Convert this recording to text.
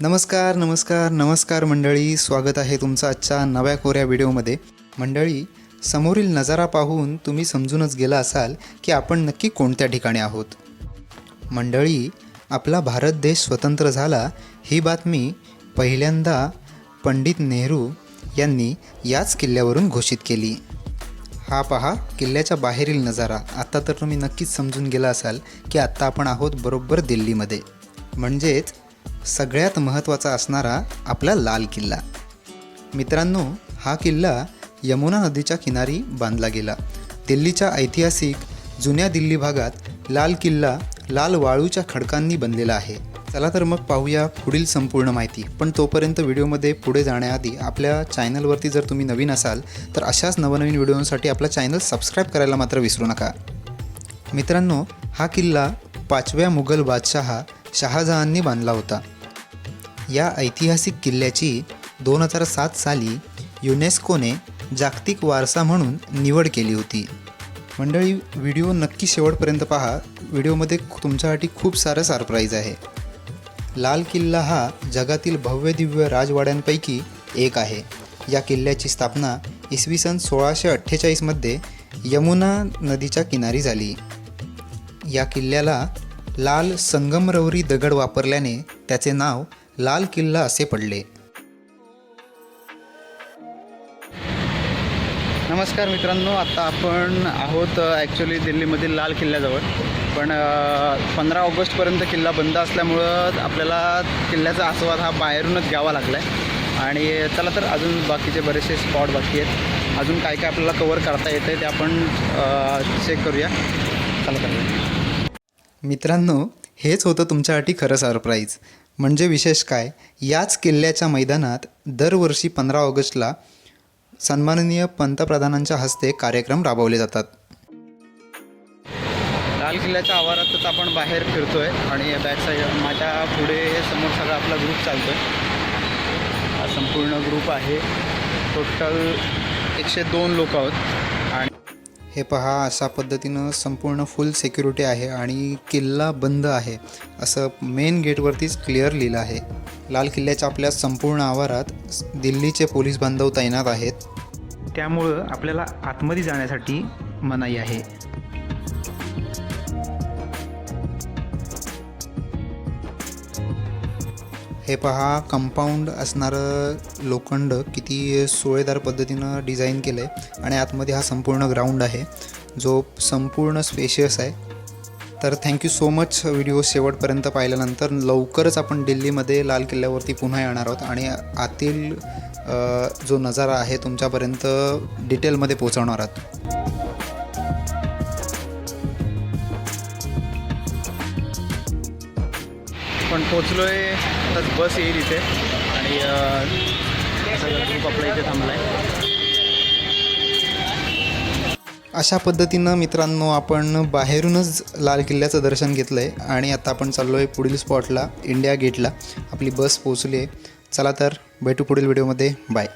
नमस्कार नमस्कार नमस्कार मंडळी. स्वागत आहे तुमचं आजच्या नव्या कोऱ्या व्हिडिओमध्ये. मंडळी समोरील नजारा पाहून तुम्ही समजूनच गेला असाल की आपण नक्की कोणत्या ठिकाणी आहोत. मंडळी आपला भारत देश स्वतंत्र झाला ही बातमी पहिल्यांदा पंडित नेहरू यांनी याच किल्ल्यावरून घोषित केली. हा पहा किल्ल्याच्या बाहेरील नजारा. आत्ता तर तुम्ही नक्कीच समजून गेला असाल की आत्ता आपण आहोत बरोबर दिल्लीमध्ये. म्हणजेच सगळ्यात महत्त्वाचा असणारा आपला लाल किल्ला. मित्रांनो हा किल्ला यमुना नदीच्या किनारी बांधला गेला. दिल्लीच्या ऐतिहासिक जुन्या दिल्ली भागात लाल किल्ला लाल वाळूच्या खडकांनी बनलेला आहे. चला तर मग पाहूया पुढील संपूर्ण माहिती. पण तोपर्यंत व्हिडिओमध्ये पुढे जाण्याआधी आपल्या चॅनलवरती जर तुम्ही नवीन असाल तर अशाच नवनवीन व्हिडिओसाठी आपला चॅनल सबस्क्राईब करायला मात्र विसरू नका. मित्रांनो हा किल्ला पाचव्या मुघल बादशहा शहाजहाननी बांधला होता. या ऐतिहासिक किल्ल्याची दोन हजार सात साली युनेस्कोने जागतिक वारसा म्हणून निवड केली होती. मंडळी व्हिडिओ नक्की शेवटपर्यंत पहा. व्हिडिओमध्ये तुमच्यासाठी खूप सारं सरप्राईज आहे. लाल किल्ला हा जगातील भव्य दिव्य राजवाड्यांपैकी एक आहे. या किल्ल्याची स्थापना इसवी सन सोळाशे अठ्ठेचाळीसमध्ये यमुना नदीच्या किनारी झाली. या किल्ल्याला लाल संगमरवरी दगड वापरल्याने त्याचे नाव लाल किल्ला असे पडले. नमस्कार मित्रांनो आता आपण आहोत ॲक्च्युली दिल्लीमधील लाल किल्ल्याजवळ. पण पंधरा ऑगस्टपर्यंत किल्ला बंद असल्यामुळं आपल्याला किल्ल्याचा आस्वाद हा बाहेरूनच घ्यावा लागला आहे आणि चला तर अजून बाकीचे बरेचसे स्पॉट बाकी आहेत. अजून काय काय आपल्याला कवर करता येतं ते आपण चेक करूया. चला तर. मित्रांनो हेच होतं तुमच्यासाठी खरं सरप्राईज म्हणजे विशेष काय? याच किल्ल्याच्या मैदानात दरवर्षी पंधरा ऑगस्टला सन्माननीय पंतप्रधानांच्या हस्ते कार्यक्रम राबवले जातात. लाल किल्ल्याच्या आवारातच आपण बाहेर फिरतोय आणि बॅक साईड माझ्या पुढे समोर सगळा आपला ग्रुप चालतोय. हा संपूर्ण ग्रुप आहे. टोटल एकशे दोन लोक आहोत. हे पहा अशा पद्धतीनं संपूर्ण फुल सिक्युरिटी आहे आणि किल्ला बंद आहे. असं मेन गेटवरतीच क्लिअर लिहिलं आहे. लाल किल्ल्याच्या आपल्या संपूर्ण आवारात दिल्लीचे पोलीस बांधव तैनात आहेत. त्यामुळं आपल्याला आतमध्ये जाण्यासाठी मनाई आहे. हे पहा कंपाऊंड असणारं लोखंड किती सोळेदार पद्धतीनं डिझाईन केलं आहे आणि आतमध्ये हा संपूर्ण ग्राउंड आहे. जो संपूर्ण स्पेशियस आहे. तर थँक्यू सो मच व्हिडिओ शेवटपर्यंत पाहिल्यानंतर लवकरच आपण दिल्लीमध्ये लाल किल्ल्यावरती पुन्हा येणार आहोत आणि आतील जो नजारा आहे तुमच्यापर्यंत डिटेलमध्ये पोहोचवणार आहोत. पण पोचलो आहे आताच बस येईल इथे. आणि सगळं आपला इथे थांबला आहे अशा पद्धतीनं मित्रांनो आपण बाहेरूनच लाल किल्ल्याचं दर्शन घेतलं आहे आणि आता आपण चाललो आहे पुढील स्पॉटला इंडिया गेटला. आपली बस पोचली आहे चला तर भेटू पुढील व्हिडिओमध्ये. बाय.